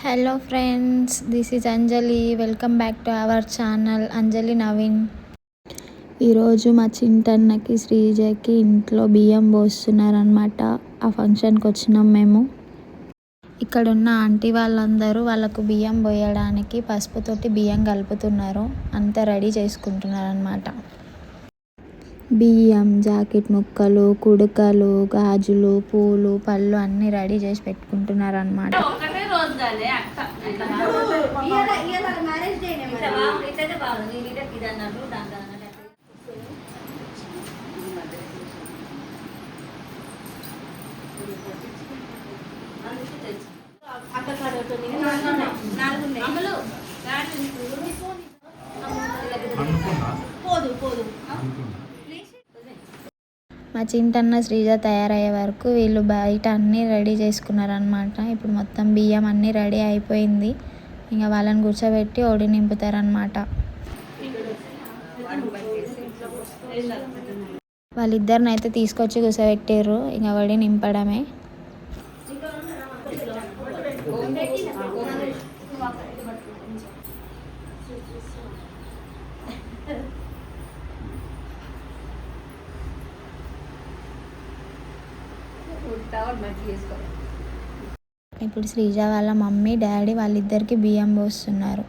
Hello friends this is Anjali welcome back to our channel Anjali Naveen ఈరోజు మా చింటన్నకి శ్రీజకి ఇంట్లో బియ్యం పోస్తున్నారనమాట ఆ ఫంక్షన్కి వచ్చినాం మేము. ఇక్కడ ఉన్న ఆంటీ వాళ్ళందరూ వాళ్ళకు బియ్యం పోయడానికి పసుపుతోటి బియ్యం కలుపుతున్నారు. అంతా రెడీ చేసుకుంటున్నారనమాట బియ్యం జాకెట్ ముక్కలు కుడుకలు గాజులు పూలు పళ్ళు అన్నీ రెడీ చేసి పెట్టుకుంటున్నారనమాట అనమాట ఒకటే రోజు కాలే అక్క ఇట్లా ఇట్లా బాగుంది ఇట్లయితే బాగుంది నీ లీటర్ ఇది అన్నట్టు దాని దాని అన్నట్టు. అందుకే తెచ్చు. నాలుగు ఆ చింటన్న శ్రీజ తయారయ్యే వరకు వీళ్ళు బయట అన్నీ రెడీ చేసుకున్నారనమాట ఇప్పుడు మొత్తం బియ్యం అన్నీ రెడీ అయిపోయింది. ఇంకా వాళ్ళని కూర్చోబెట్టి ఒడి నింపుతారనమాట వాళ్ళిద్దరిని అయితే తీసుకొచ్చి కూర్చోబెట్టారు ఇంకా వడి నింపడమే. ఇప్పుడు శ్రీజ వాళ్ళ మమ్మీ డాడీ వాళ్ళిద్దరికి బియ్యం పోస్తున్నారు.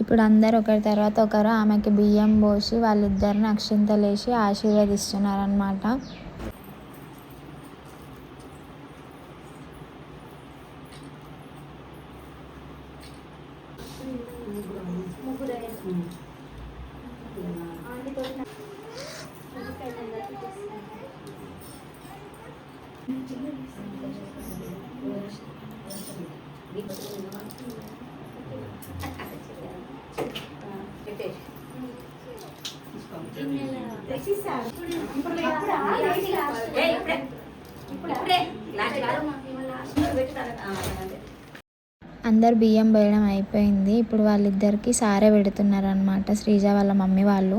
ఇప్పుడు అందరు ఒకరి తర్వాత ఒకరు ఆమెకి బియ్యం పోసి వాళ్ళిద్దరిని అక్షింతలేసి ఆశీర్వదిస్తున్నారనమాట ఏయ్, ఇప్పుడే. ఇప్పుడే. లాస్ట్ కాదు. పెట్టి తర్వాత, ఆ, అదే. అందరు బియ్యం వేయడం అయిపోయింది. ఇప్పుడు వాళ్ళిద్దరికి సారే పెడుతున్నారు అనమాట శ్రీజ వాళ్ళ మమ్మీ వాళ్ళు.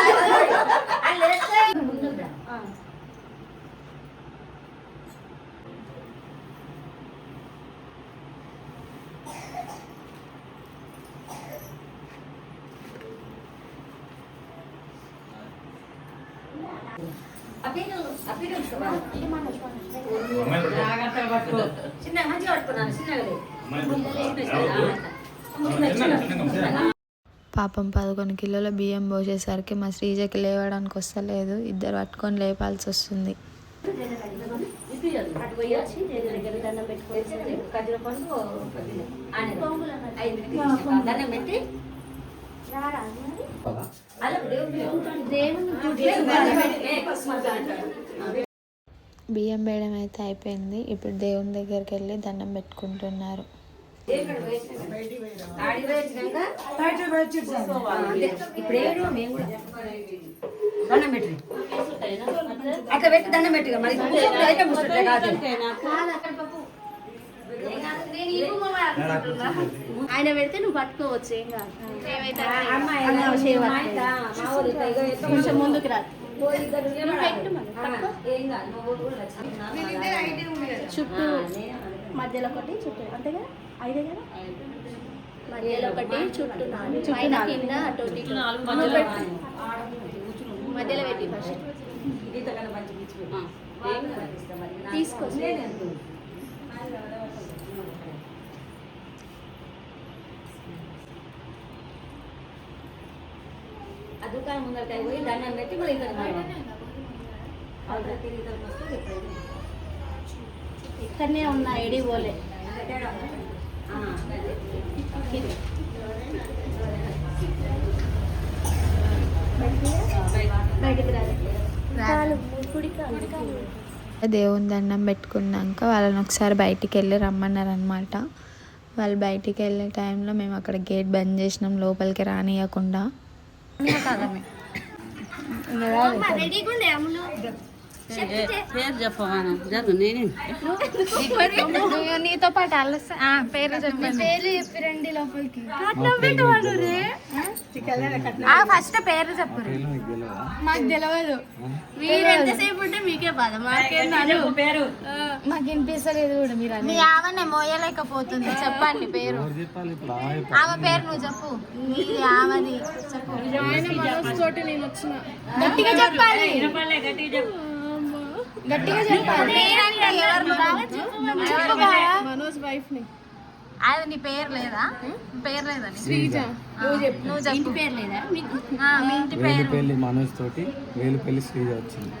చిన్నగా మంచిగా పట్టుకున్నాను చిన్నగా లేదు. పాపం పదకొండు కిలోల బియ్యం పోసేసరికి మా శ్రీజకి లేవడానికి వస్తలేదు. ఇద్దరు పట్టుకొని లేపాల్సి వస్తుంది. పెట్టి. బియ్యం వేయడం అయితే అయిపోయింది. ఇప్పుడు దేవుని దగ్గరికి వెళ్ళి దండం పెట్టుకుంటున్నారు. దండం పెట్టి దండం పెట్టి మరి. ముసలి అయితే ముసలి కాదు ఆయన పెడితే నువ్వు పట్టుకోవచ్చు ఏం కాదు. కొంచెం ముందుకు రా. చుట్టూ మధ్యలో ఒకటి చుట్టూ అంతే కదా? ఐదే కదా? మధ్యలో ఒకటి చుట్టూ నాలుగు. పైన కింద అటు ఇటు. నువ్వు పెట్టు. మధ్యలో పెట్టి ఫస్ట్. తీసుకో. నేను ఎందుకు? ఆ దుకాణం ముందరకాయ పోయి దండం పెట్టి మరి ఇక్కడ ఇక్కడనే ఉన్నా ఎడి పోలే. బయటికి కాలు దేవుని దండం పెట్టుకున్నాక వాళ్ళని ఒకసారి బయటికి వెళ్ళి రమ్మన్నారు అనమాట వాళ్ళు బయటికి వెళ్ళే టైంలో మేము అక్కడ గేట్ బంద్ చేసినాం లోపలికి రానియకుండా. রেডি పేరు జరుగు నేనే? నీతో పాటు పేరు చెప్పండి. పేర్లు చెప్పి రండి లోపలికి. ఫస్ట్ పేరు చెప్పు మాకు తెలియదు మీరు ఎంతసేపు ఉంటే మీకే బాధ. పేరు. మాకు వినిపిస్తలేదు కూడా మీరు మీ ఆమెనే మోయలేకపోతుంది. చెప్పండి పేరు. ఆమె పేరు నువ్వు చెప్పు. నీది ఆమెది చెప్పు. గట్టిగా చెప్పాలి. గట్టిగా చెప్పాలి. మనోజ్ వైఫ్ని అది నీ పేరు లేదా? పేరు లేదా శ్రీజ. నువ్వు చెప్పు. నువ్వు చెప్పు. పేరు లేదా మీ ఇంటి పేరు. పెళ్ళి మనోజ్ తోటి వేలు పెళ్ళి శ్రీజ వచ్చింది.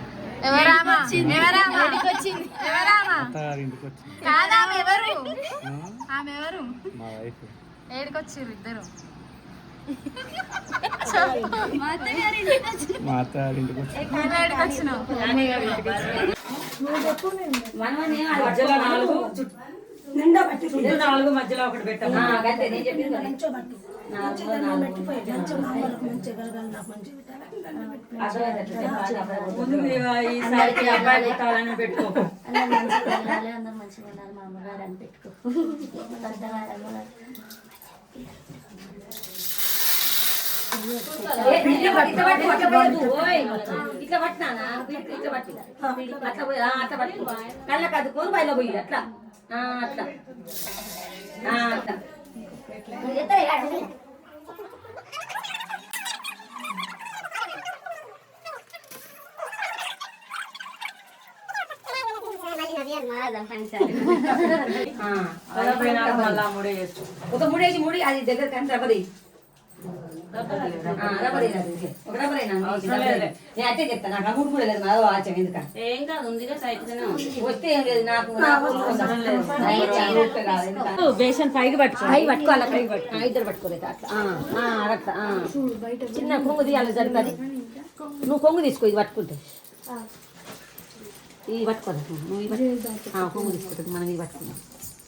ఎవరామా? ఎవరామా ఎవరామా? అత్తగారి ఇంటికి వచ్చింది కాదా ఆమె ఎవరు? ఆమె ఎవరు? మా వైఫ్. ఏడికొచ్చిర్రు ఇద్దరు? నాలుగు మధ్యలో ఒకటి పెట్టాము ముందు పెట్టుకో అందరూ మంచిగా ఉండాలి మా అమ్మగారు అని పెట్టుకో పెద్దవారు అమ్మగారు ఇట్లా పట్టి, ఇట్లా పట్టి, అట్లా అట్లా పోయి ఆ, అట్లా పట్టి కళ్ళకి అద్దుకొని బయట పోయి అట్లా. అట్లా. అట్లా. ఒక ముడేసి ముడి అది దగ్గర కానీ రబ్బది రబ్బది ఒక రబ్బది నేను అట్టే చెప్తాను నాకు అమ్ముడు కూడా లేదు అదో ఆచం ఎందుక ఏం కాదు ఉందిగా సైట్గానే ఉంది వస్తే ఏం లేదు నాకు నాకు అవసరం లేదు. నాకు ఊరికే కాదు, ఎందుకంటే బేషన్ పైకి పట్టుకో పై పట్టుకోవాలి పై పట్టుకో ఇద్దరు పట్టుకోలేదు అట్లా ఆ. చిన్న కొంగు తీయాలి సరిపది నువ్వు కొంగు తీసుకో ఇది పట్టుకుంటే ఇది పట్టుకోవాలి నువ్వు కొంగు తీసుకుంటుంది మనం ఇది పట్టుకుందాం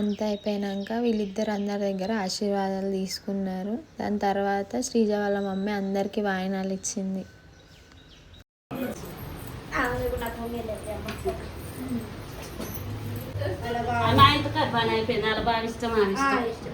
అంతా అయిపోయినాక వీళ్ళిద్దరు అందరి దగ్గర ఆశీర్వాదాలు తీసుకున్నారు. దాని తర్వాత శ్రీజ వాళ్ళ మమ్మీ అందరికీ వాయినాలు ఇచ్చింది. అయిపోయింది అలా బాగా ఇష్టం. ఇష్టం.